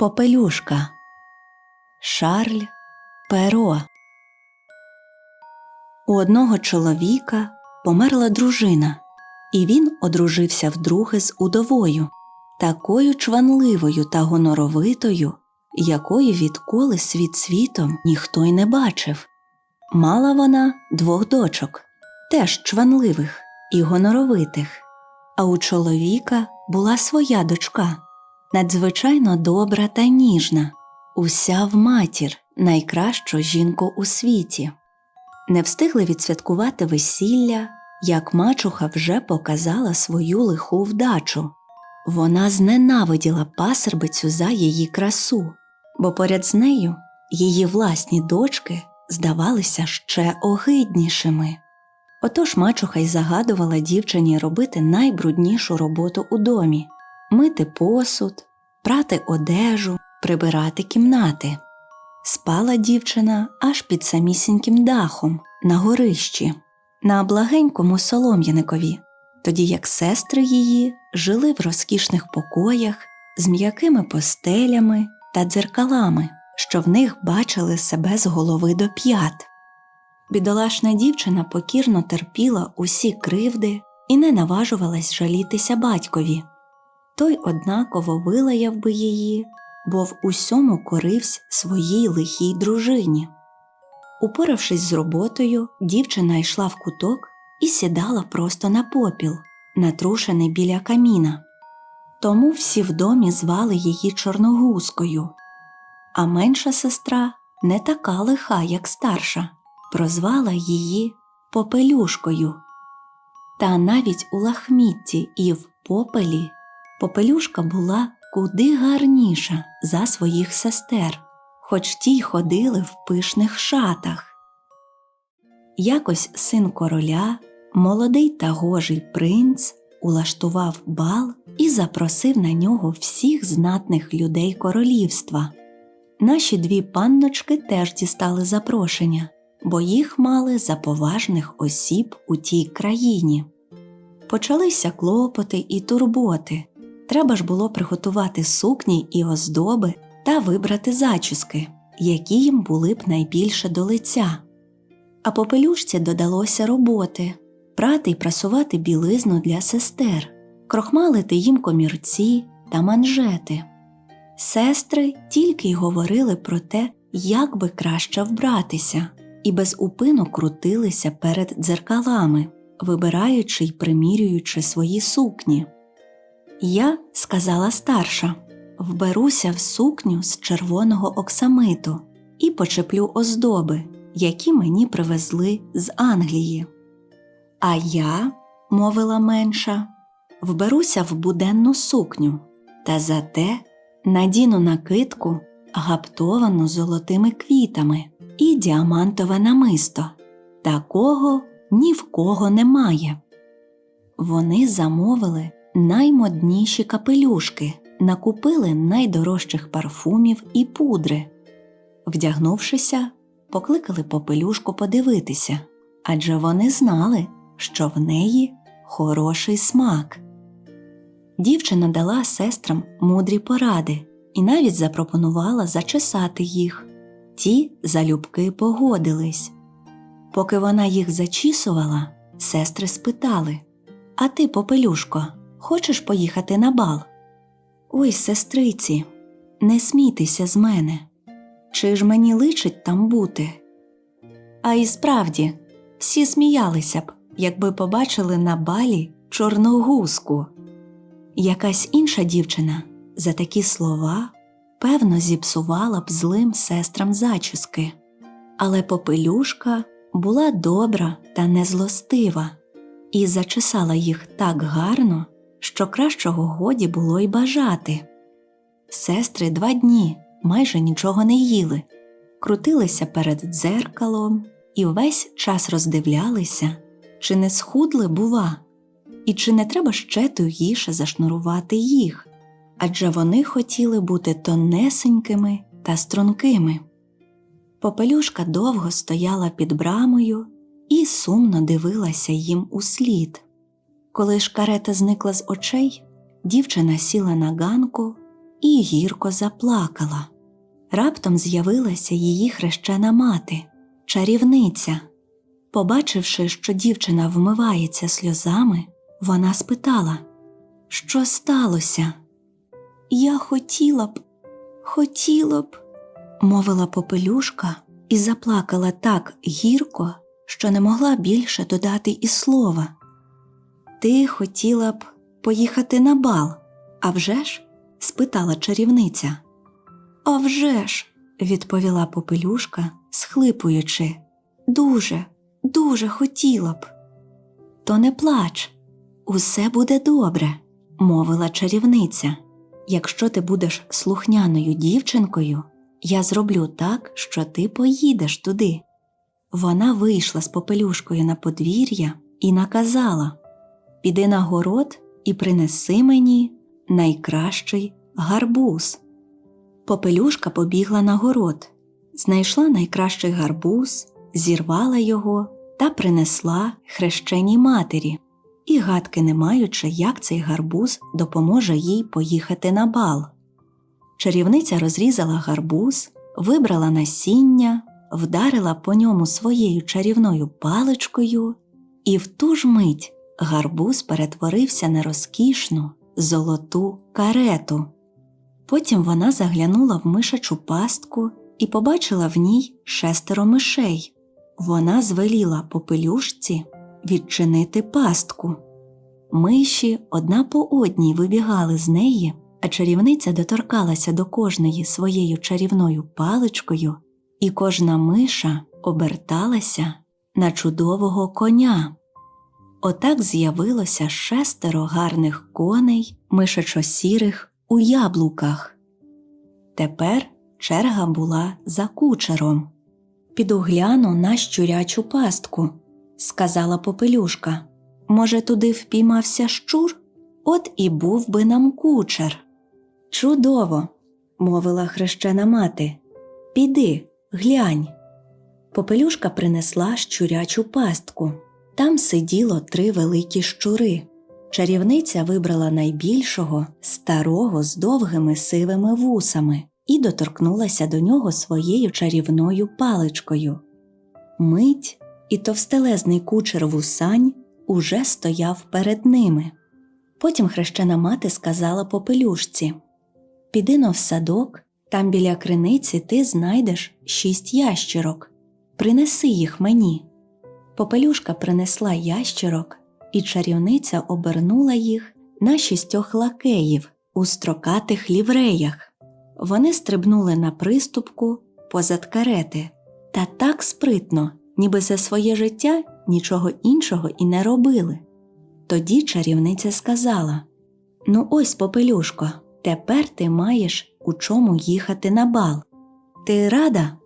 Попелюшка. Шарль Перо. У одного чоловіка померла дружина, і він одружився вдруге з удовою, такою чванливою та гоноровитою, якої відколи світ світом ніхто й не бачив. Мала вона двох дочок, теж чванливих і гоноровитих, а у чоловіка була своя дочка надзвичайно добра та ніжна, уся в матір, найкращу жінку у світі. Не встигли відсвяткувати весілля, як мачуха вже показала свою лиху вдачу. Вона зненавиділа пасербицю за її красу, бо поряд з нею її власні дочки здавалися ще огиднішими. Отож мачуха й загадувала дівчині робити найбруднішу роботу у домі мити посуд, прати одежу, прибирати кімнати. Спала дівчина аж під самісіньким дахом на горищі, на благенькому солом'яникові, тоді як сестри її жили в розкішних покоях з м'якими постелями та дзеркалами, що в них бачили себе з голови до п'ят. Бідолашна дівчина покірно терпіла усі кривди і не наважувалась жалітися батькові. Той однаково вилаяв би її, бо в усьому коривсь своїй лихій дружині. Упоравшись з роботою, дівчина йшла в куток і сідала просто на попіл, натрушений біля каміна. Тому всі в домі звали її чорногузкою, а менша сестра не така лиха, як старша, прозвала її попелюшкою. Та навіть у лахмітті і в попелі попелюшка була куди гарніша за своїх сестер, хоч ті й ходили в пишних шатах. Якось син короля, молодий та гожий принц, улаштував бал і запросив на нього всіх знатних людей королівства. Наші дві панночки теж дістали запрошення, бо їх мали за поважних осіб у тій країні. Почалися клопоти і турботи. Треба ж було приготувати сукні і оздоби та вибрати зачіски, які їм були б найбільше до лиця. А попелюшці додалося роботи прати й прасувати білизну для сестер, крохмалити їм комірці та манжети. Сестри тільки й говорили про те, як би краще вбратися, і без упину крутилися перед дзеркалами, вибираючи й примірюючи свої сукні. Я, сказала старша, вберуся в сукню з червоного оксамиту і почеплю оздоби, які мені привезли з Англії. А я, мовила менша, вберуся в буденну сукню, та зате надіну накидку, гаптовану золотими квітами і діамантове намисто. Такого ні в кого немає. Вони замовили наймодніші капелюшки, накупили найдорожчих парфумів і пудри. Вдягнувшися, покликали попелюшку подивитися, адже вони знали, що в неї хороший смак. Дівчина дала сестрам мудрі поради і навіть запропонувала зачесати їх. Ті залюбки погодились. Поки вона їх зачісувала, сестри спитали А ти, попелюшко, хочеш поїхати на бал? Ой, сестриці, не смійтеся з мене. Чи ж мені личить там бути? А і справді, всі сміялися б, якби побачили на балі чорногузку. Якась інша дівчина за такі слова певно зіпсувала б злим сестрам зачіски, але попелюшка була добра та незлостива і зачесала їх так гарно, що кращого годі було й бажати. Сестри два дні майже нічого не їли, крутилися перед дзеркалом і весь час роздивлялися, чи не схудли, бува, і чи не треба ще тугіше зашнурувати їх, адже вони хотіли бути тонесенькими та стрункими. Попелюшка довго стояла під брамою і сумно дивилася їм услід. Коли ж карета зникла з очей, дівчина сіла на ганку і гірко заплакала. Раптом з'явилася її хрещена мати, чарівниця. Побачивши, що дівчина вмивається сльозами, вона спитала, що сталося? Я хотіла б, хотіла б, мовила попелюшка і заплакала так гірко, що не могла більше додати і слова. Ти хотіла б поїхати на бал, а вже ж? спитала чарівниця. «А вже ж», – відповіла попелюшка, схлипуючи. Дуже, дуже хотіла б. То не плач, усе буде добре, мовила чарівниця. Якщо ти будеш слухняною дівчинкою, я зроблю так, що ти поїдеш туди. Вона вийшла з попелюшкою на подвір'я і наказала Піди на город і принеси мені найкращий гарбуз. Попелюшка побігла на город, знайшла найкращий гарбуз, зірвала його та принесла хрещеній матері, і гадки не маючи, як цей гарбуз допоможе їй поїхати на бал. Чарівниця розрізала гарбуз, вибрала насіння, вдарила по ньому своєю чарівною паличкою, і в ту ж мить гарбуз перетворився на розкішну золоту карету. Потім вона заглянула в мишачу пастку і побачила в ній шестеро мишей. Вона звеліла попелюшці відчинити пастку. Миші одна по одній вибігали з неї, а чарівниця доторкалася до кожної своєю чарівною паличкою, і кожна миша оберталася на чудового коня. Отак з'явилося шестеро гарних коней, мишачо-сірих у яблуках. Тепер черга була за кучером. Піду гляну на щурячу пастку, сказала попелюшка. Може, туди впіймався щур? От і був би нам кучер. Чудово, мовила хрещена мати. Піди, глянь. Попелюшка принесла щурячу пастку. Там сиділо три великі щури. Чарівниця вибрала найбільшого, старого з довгими сивими вусами і доторкнулася до нього своєю чарівною паличкою. Мить і товстелезний кучер вусань уже стояв перед ними. Потім хрещена мати сказала попелюшці Піди но в садок, там біля криниці ти знайдеш шість ящірок. Принеси їх мені. Попелюшка принесла ящірок, і чарівниця обернула їх на шістьох лакеїв у строкатих лівреях. Вони стрибнули на приступку позад карети та так спритно, ніби за своє життя нічого іншого і не робили. Тоді чарівниця сказала Ну, ось, попелюшко, тепер ти маєш у чому їхати на бал. Ти рада?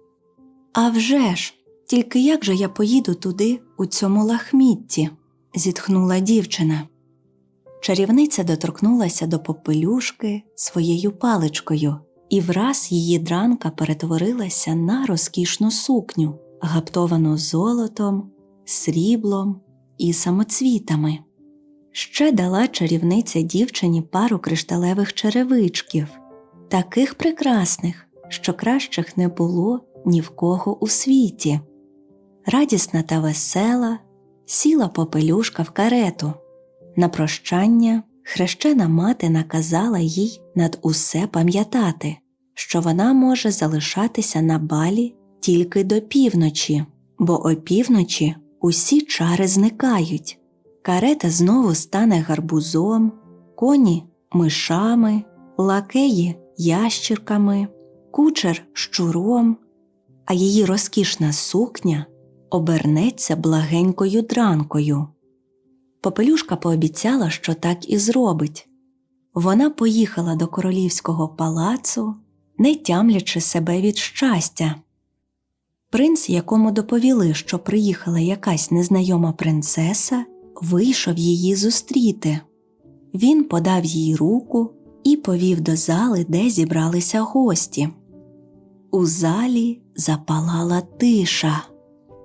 «А вже ж! Тільки як же я поїду туди, у цьому лахмітті? зітхнула дівчина. Чарівниця доторкнулася до попелюшки своєю паличкою, і враз її дранка перетворилася на розкішну сукню, гаптовану золотом, сріблом і самоцвітами. Ще дала чарівниця дівчині пару кришталевих черевичків, таких прекрасних, що кращих не було ні в кого у світі. Радісна та весела, сіла попелюшка в карету. На прощання хрещена мати наказала їй над усе пам'ятати, що вона може залишатися на балі тільки до півночі, бо опівночі усі чари зникають. Карета знову стане гарбузом, коні мишами, лакеї ящірками, кучер щуром, а її розкішна сукня обернеться благенькою дранкою. Попелюшка пообіцяла, що так і зробить. Вона поїхала до королівського палацу, не тямлячи себе від щастя. Принц, якому доповіли, що приїхала якась незнайома принцеса, вийшов її зустріти. Він подав їй руку і повів до зали, де зібралися гості. У залі запалала тиша.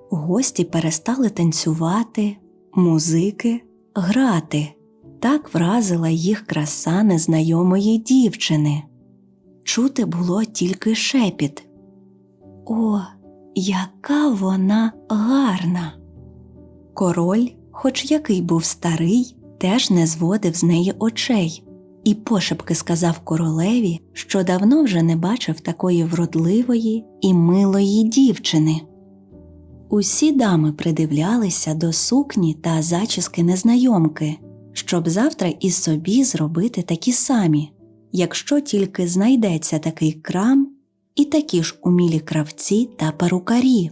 Гості перестали танцювати, музики грати. Так вразила їх краса незнайомої дівчини. чути було тільки шепіт. О, яка вона гарна! Король, хоч який був старий, теж не зводив з неї очей, і пошепки сказав королеві, що давно вже не бачив такої вродливої і милої дівчини. Усі дами придивлялися до сукні та зачіски незнайомки, щоб завтра і собі зробити такі самі, якщо тільки знайдеться такий крам і такі ж умілі кравці та перукарі.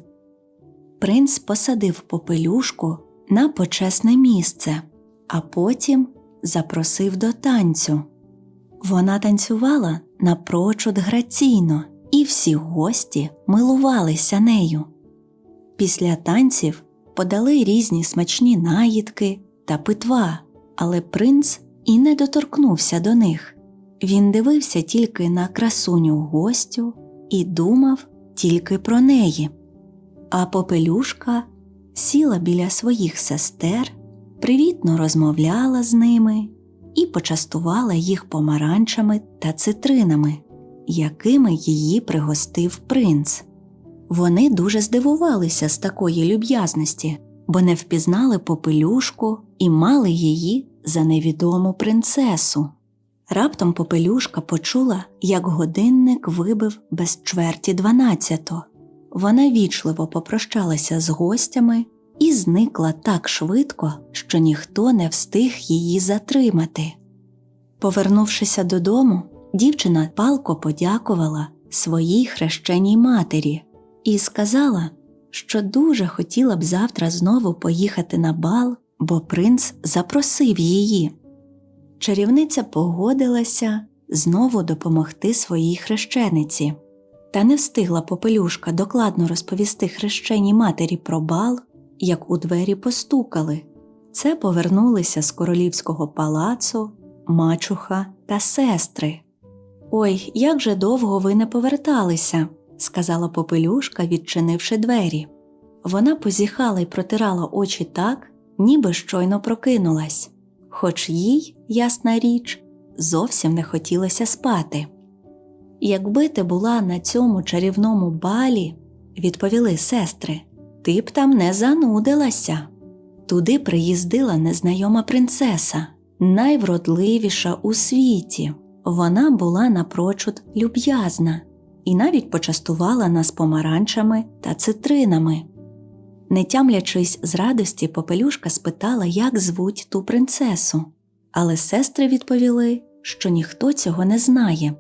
Принц посадив попелюшку на почесне місце, а потім запросив до танцю. Вона танцювала напрочуд граційно, і всі гості милувалися нею. Після танців подали різні смачні наїдки та питва, але принц і не доторкнувся до них. Він дивився тільки на красуню гостю і думав тільки про неї. А попелюшка сіла біля своїх сестер, привітно розмовляла з ними і почастувала їх помаранчами та цитринами, якими її пригостив принц. Вони дуже здивувалися з такої люб'язності, бо не впізнали попелюшку і мали її за невідому принцесу. Раптом попелюшка почула, як годинник вибив без чверті дванадцято. Вона вічливо попрощалася з гостями і зникла так швидко, що ніхто не встиг її затримати. Повернувшися додому, дівчина палко подякувала своїй хрещеній матері і сказала, що дуже хотіла б завтра знову поїхати на бал, бо принц запросив її. Чарівниця погодилася знову допомогти своїй хрещениці, та не встигла попелюшка докладно розповісти хрещеній матері про бал, як у двері постукали. Це повернулися з королівського палацу, мачуха та сестри. Ой, як же довго ви не поверталися, сказала попелюшка, відчинивши двері. Вона позіхала й протирала очі так, ніби щойно прокинулась, хоч їй, ясна річ, зовсім не хотілося спати. Якби ти була на цьому чарівному балі, відповіли сестри, ти б там не занудилася. Туди приїздила незнайома принцеса, найвродливіша у світі. Вона була напрочуд люб'язна і навіть почастувала нас помаранчами та цитринами. Не тямлячись з радості, попелюшка спитала, як звуть ту принцесу, але сестри відповіли, що ніхто цього не знає,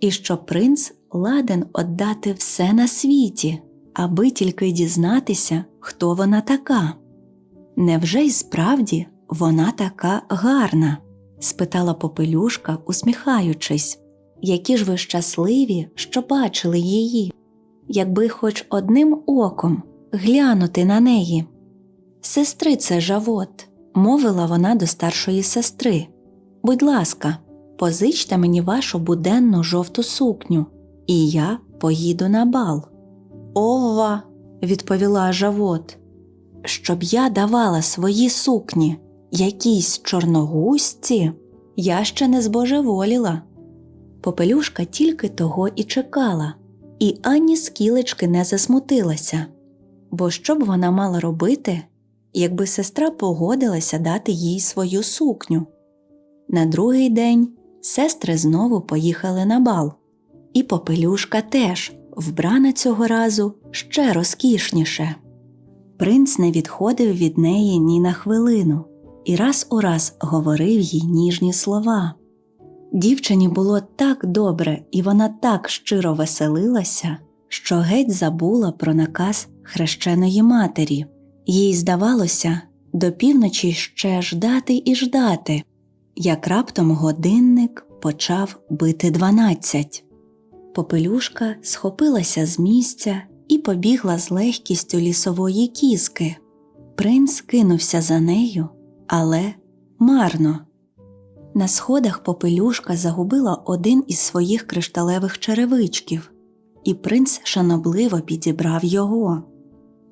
і що принц ладен отдати все на світі, аби тільки дізнатися, хто вона така. Невже й справді вона така гарна? спитала попелюшка, усміхаючись, які ж ви щасливі, що бачили її, якби хоч одним оком глянути на неї. Сестрице Жавот, мовила вона до старшої сестри. Будь ласка, позичте мені вашу буденну жовту сукню, і я поїду на бал. Ова, відповіла Жавот, щоб я давала свої сукні якійсь чорногузці, я ще не збожеволіла. Попелюшка тільки того і чекала, і ані скілечки не засмутилася, бо що б вона мала робити, якби сестра погодилася дати їй свою сукню. На другий день сестри знову поїхали на бал, і попелюшка теж вбрана цього разу ще розкішніше. Принц не відходив від неї ні на хвилину і раз у раз говорив їй ніжні слова. Дівчині було так добре, і вона так щиро веселилася, що геть забула про наказ хрещеної матері. Їй здавалося, до півночі ще ждати і ждати, як раптом годинник почав бити дванадцять. Попелюшка схопилася з місця і побігла з легкістю лісової кіски. Принц кинувся за нею, але марно. На сходах попелюшка загубила один із своїх кришталевих черевичків, і принц шанобливо підібрав його.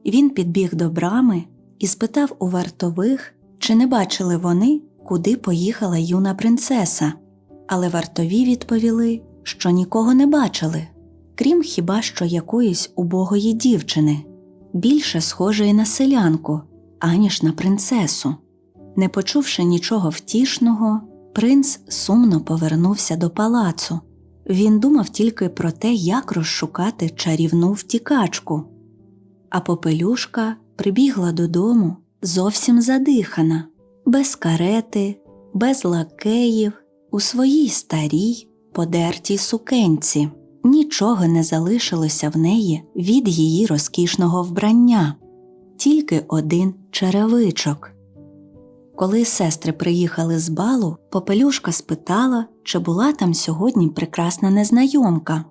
Він підбіг до брами і спитав у вартових, чи не бачили вони, куди поїхала юна принцеса, але вартові відповіли, що нікого не бачили, крім хіба що якоїсь убогої дівчини, більше схожої на селянку, аніж на принцесу. Не почувши нічого втішного, принц сумно повернувся до палацу. Він думав тільки про те, як розшукати чарівну втікачку. А попелюшка прибігла додому зовсім задихана, без карети, без лакеїв, у своїй старій, подертій сукенці. Нічого не залишилося в неї від її розкішного вбрання, тільки один черевичок. Коли сестри приїхали з балу, попелюшка спитала, чи була там сьогодні прекрасна незнайомка.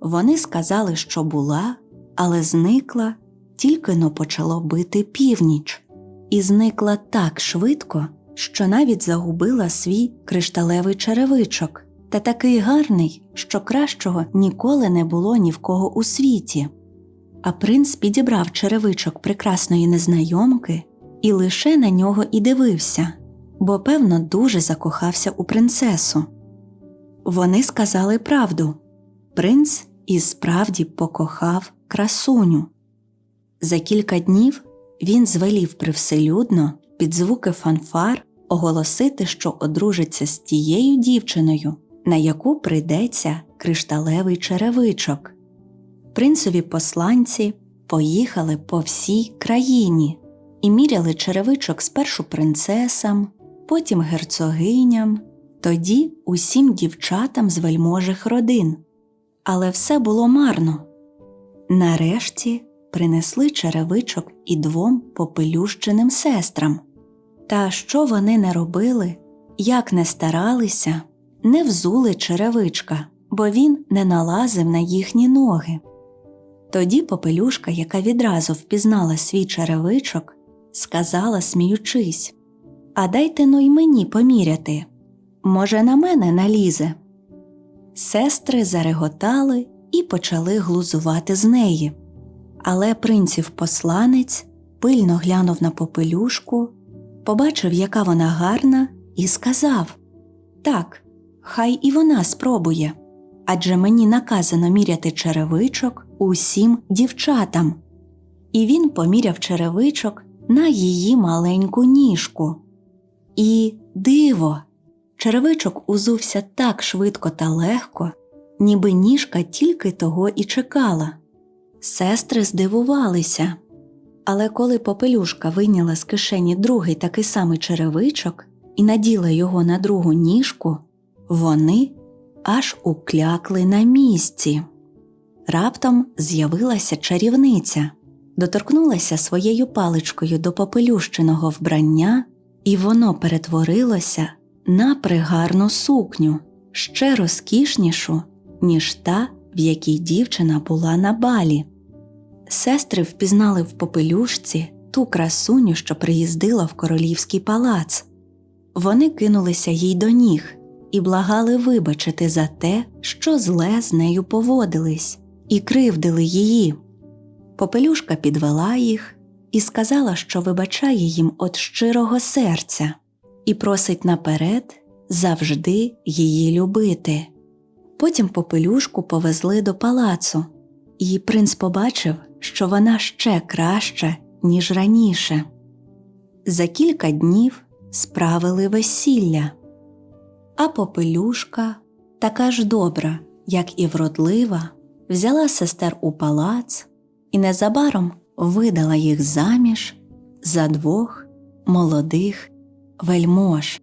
Вони сказали, що була, але зникла, тільки но почало бити північ, і зникла так швидко, що навіть загубила свій кришталевий черевичок, та такий гарний, що кращого ніколи не було ні в кого у світі. А принц підібрав черевичок прекрасної незнайомки і лише на нього і дивився, бо, певно, дуже закохався у принцесу. Вони сказали правду принц і справді покохав красуню. За кілька днів він звелів привселюдно під звуки фанфар оголосити, що одружиться з тією дівчиною, на яку прийдеться кришталевий черевичок. Принцеві посланці поїхали по всій країні і міряли черевичок спершу принцесам, потім герцогиням, тоді усім дівчатам з вельможих родин. Але все було марно. Нарешті принесли черевичок і двом попелющеним сестрам. Та що вони не робили, як не старалися, не взули черевичка, бо він не налазив на їхні ноги. Тоді попелюшка, яка відразу впізнала свій черевичок, сказала, сміючись А дайте ну й мені поміряти. Може, на мене налізе. Сестри зареготали і почали глузувати з неї. Але принців посланець пильно глянув на попелюшку, побачив, яка вона гарна, і сказав Так, хай і вона спробує. Адже мені наказано міряти черевичок усім дівчатам. І він поміряв черевичок на її маленьку ніжку. І диво! Черевичок узувся так швидко та легко, ніби ніжка тільки того і чекала. Сестри здивувалися. Але коли попелюшка вийняла з кишені другий такий самий черевичок і наділа його на другу ніжку, вони аж уклякли на місці. Раптом з'явилася чарівниця, доторкнулася своєю паличкою до попелющеного вбрання, і воно перетворилося на пригарну сукню, ще розкішнішу, ніж та, в якій дівчина була на балі. Сестри впізнали в попелюшці ту красуню, що приїздила в королівський палац. Вони кинулися їй до ніг і благали вибачити за те, що зле з нею поводились, і кривдили її. Попелюшка підвела їх і сказала, що вибачає їм від щирого серця, і просить наперед завжди її любити. Потім попелюшку повезли до палацу, і принц побачив, що вона ще краща, ніж раніше. За кілька днів справили весілля, а попелюшка, така ж добра, як і вродлива, взяла сестер у палац і незабаром видала їх заміж за двох молодих вельмож.